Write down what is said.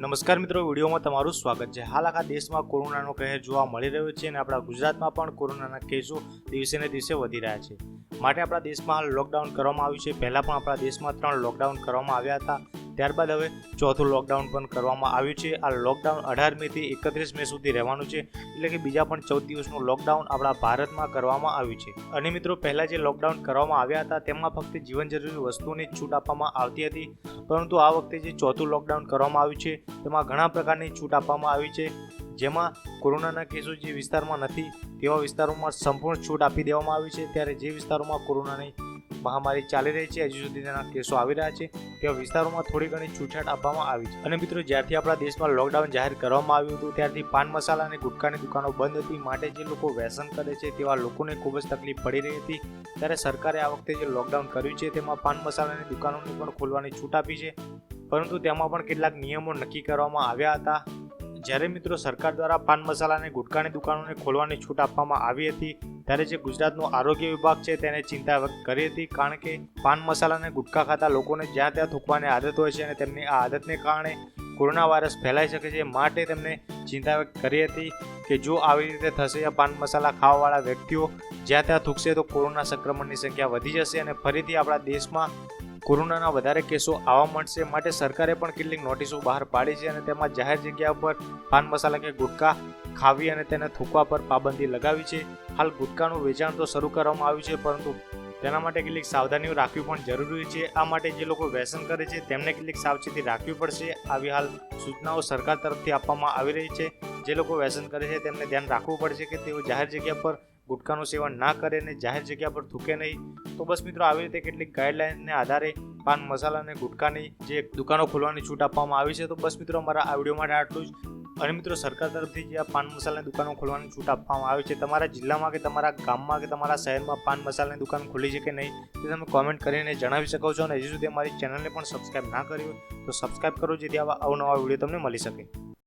નમસ્કાર મિત્રો, વિડીયોમાં તમારું સ્વાગત છે. હાલ આખા દેશમાં કોરોનાનો કહેર જોવા મળી રહ્યો છે અને આપણા ગુજરાતમાં પણ કોરોનાના કેસો દિવસે ને દિવસે વધી રહ્યા છે. માટે આપણા દેશમાં હાલ લોકડાઉન કરવામાં આવ્યું છે. પહેલાં પણ આપણા દેશમાં ત્રણ લોકડાઉન કરવામાં આવ્યા હતા. ત્યારબાદ હવે ચોથું લોકડાઉન પણ કરવામાં આવ્યું છે. આ લોકડાઉન અઢાર મેથી એકત્રીસ મે સુધી રહેવાનું છે. એટલે કે બીજા પણ ચૌદ દિવસનું લોકડાઉન આપણા ભારતમાં કરવામાં આવ્યું છે. અને મિત્રો, પહેલાં જે લોકડાઉન કરવામાં આવ્યા હતા તેમાં ફક્ત જીવન જરૂરી વસ્તુઓની છૂટ આપવામાં આવતી હતી. પરંતુ આ વખતે જે ચોથું લોકડાઉન કરવામાં આવ્યું છે, તેમાં ઘણા પ્રકારની છૂટ આપવામાં આવી છે. જેમાં કોરોનાના કેસો જે વિસ્તારમાં નથી, તેવા વિસ્તારોમાં સંપૂર્ણ છૂટ આપી દેવામાં આવી છે. ત્યારે જે વિસ્તારોમાં કોરોનાની મહામારી ચાલી રહી છે, હજુ સુધી તેના કેસો આવી રહ્યા છે, તેવા વિસ્તારોમાં થોડી ઘણી છૂટછાટ આપવામાં આવી છે. અને મિત્રો, જ્યારથી આપણા દેશમાં લોકડાઉન જાહેર કરવામાં આવ્યું હતું, ત્યારથી પાન મસાલા અને ગુટખાની દુકાનો બંધ હતી, માટે જે લોકો વ્યસન કરે છે, તેવા લોકોને ખૂબ જ તકલીફ પડી રહી હતી. ત્યારે સરકારે આ વખતે જે લોકડાઉન કર્યું છે, તેમાં પાન મસાલાની દુકાનોને પણ ખોલવાની છૂટ આપી છે. પરંતુ તેમાં પણ કેટલાક નિયમો નક્કી કરવામાં આવ્યા હતા. જ્યારે મિત્રો, સરકાર દ્વારા પાન મસાલા અને ગુટખાની દુકાનોને ખોલવાની છૂટ આપવામાં આવી હતી ત્યારે જે ગુજરાતનો આરોગ્ય વિભાગ છે તેને ચિંતા વ્યક્ત કરી હતી કારણ કે પાન મસાલા અને ગુટખા ખાતા લોકોને જ્યાં ત્યાં થૂકવાની આદત હોય છે અને તેમની આ આદતને કારણે કોરોના વાયરસ ફેલાઈ શકે છે માટે તેમને ચિંતા વ્યક્ત કરી હતી કે જો આવી રીતે થશે આ પાન મસાલા ખાવાવાળા વ્યક્તિઓ જ્યાં ત્યાં થૂકશે તો કોરોના સંક્રમણની સંખ્યા વધી જશે અને ફરીથી આપણા દેશમાં કોરોનાના વધારે કેસો આવવા મળશે માટે સરકારે પણ કેટલીક નોટિસો બહાર પાડી છે અને તેમાં જાહેર જગ્યા પર પાન મસાલા કે ગુટખા ખાવી અને તેને થૂકવા પર પાબંદી લગાવી છે. હાલ ગુટખાનું વેચાણ તો શરૂ કરવામાં આવ્યું છે, પરંતુ તેના માટે કેટલીક સાવધાનીઓ રાખવી પણ જરૂરી છે. આ માટે જે લોકો વ્યસન કરે છે, તેમને કેટલીક સાવચેતી રાખવી પડશે. આવી હાલ સૂચનાઓ સરકાર તરફથી આપવામાં આવી રહી છે. જે લોકો વ્યસન કરે છે, તેમને ધ્યાન રાખવું પડશે કે તેઓ જાહેર જગ્યા પર ગુટખાનું સેવન ના કરે અને જાહેર જગ્યા પર થૂકે નહીં, તો બસ મિત્રો આવી રીતે કેટલીક ગાઈડલાઇનને આધારે પાન મસાલા અને ગુટખાની જે દુકાનો ખોલવાની છૂટ આપવામાં આવી છે, તો બસ મિત્રો અમારા આ વીડિયો માટે આટલું જ. અને મિત્રો સરકાર તરફથી જે આ પાન મસાલાની દુકાનો ખોલવાની છૂટ આપવામાં આવી છે, તમારા જિલ્લામાં કે તમારા ગામમાં કે તમારા શહેરમાં પાન મસાલાની દુકાન ખુલી છે કે નહીં, તે તમે કોમેન્ટ કરીને જણાવી શકો છો અને હજી સુધી અમારી ચેનલને પણ સબસ્ક્રાઈબ ના કરી હોય તો સબસ્ક્રાઈબ કરો, જેથી આવા અવનવા વીડિયો તમને મળી શકે.